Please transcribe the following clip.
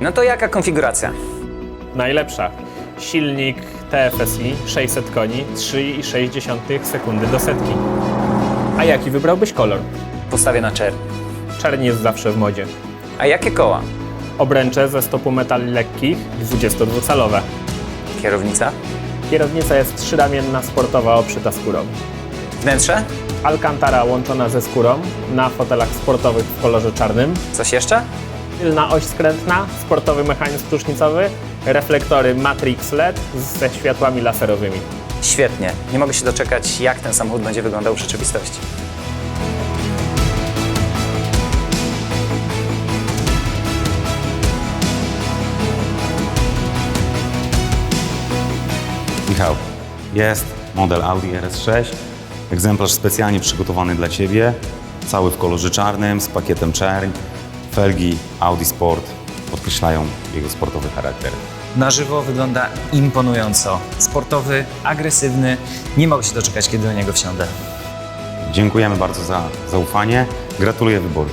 No to jaka konfiguracja? Najlepsza. Silnik TFSI 600 koni, 3,6 sekundy do setki. A jaki wybrałbyś kolor? Postawię na czerń. Czerń jest zawsze w modzie. A jakie koła? Obręcze ze stopu metali lekkich, 22-calowe. Kierownica? Kierownica jest trzyramienna, sportowa, obszyta skórą. Wnętrze? Alcantara łączona ze skórą na fotelach sportowych w kolorze czarnym. Coś jeszcze? Tylna oś skrętna, sportowy mechanizm prusznicowy, reflektory Matrix LED ze światłami laserowymi. Świetnie. Nie mogę się doczekać, jak ten samochód będzie wyglądał w rzeczywistości. Michał, jest model Audi RS6, egzemplarz specjalnie przygotowany dla Ciebie, cały w kolorze czarnym, z pakietem czerń. Felgi Audi Sport podkreślają jego sportowy charakter. Na żywo wygląda imponująco. Sportowy, agresywny. Nie mogę się doczekać, kiedy do niego wsiądę. Dziękujemy bardzo za zaufanie. Gratuluję wyboru.